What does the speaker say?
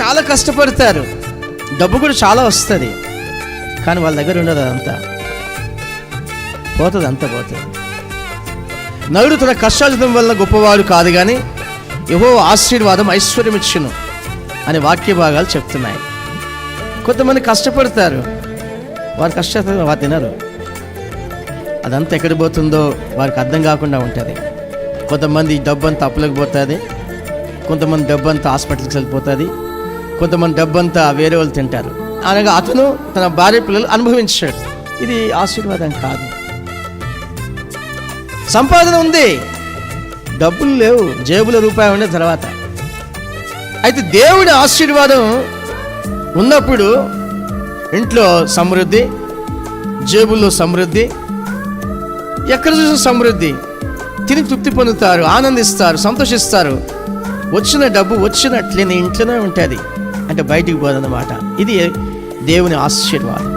చాలా కష్టపడతారు. డబ్బు కూడా చాలా వస్తుంది. కానీ వాళ్ళ దగ్గర ఉండదు అదంతా. పోతుంది అంతా పోతుంది. నరుడు తన కష్టార్జితం వల్ల గొప్పవాడు కాదు కానీ ఏవో ఆశీర్వాదం ఐశ్వర్యం ఇచ్చును అనే వాక్య భాగాలు చెప్తున్నాయి. కొంతమంది కష్టపడతారు. వారి కష్ట వారు తినరు. అదంతా ఎక్కడ పోతుందో వారికి అర్థం కాకుండా ఉంటుంది. కొంతమంది డబ్బు అంతా అప్పులకు పోతుంది. కొంతమంది డబ్బు అంతా హాస్పిటల్కి వెళ్ళిపోతుంది. కొంతమంది డబ్బంతా వేరే వాళ్ళు తింటారు. అనగా అతను తన భార్య పిల్లలు అనుభవించాడు. ఇది ఆశీర్వాదం కాదు. సంపాదన ఉంది. డబ్బులు లేవు. జేబుల రూపాయి ఉండే తర్వాత. అయితే దేవుడి ఆశీర్వాదం ఉన్నప్పుడు ఇంట్లో సమృద్ధి జేబుల్లో సమృద్ధి ఎక్కడ చూసిన సమృద్ధి. తిని తృప్తి పొందుతారు ఆనందిస్తారు సంతోషిస్తారు. వచ్చిన డబ్బు వచ్చినట్లే నీ ఇంట్లోనే ఉంటుంది. అంటే బయటికి పోదన్నమాట. ఇది దేవుని ఆశీర్వాదం.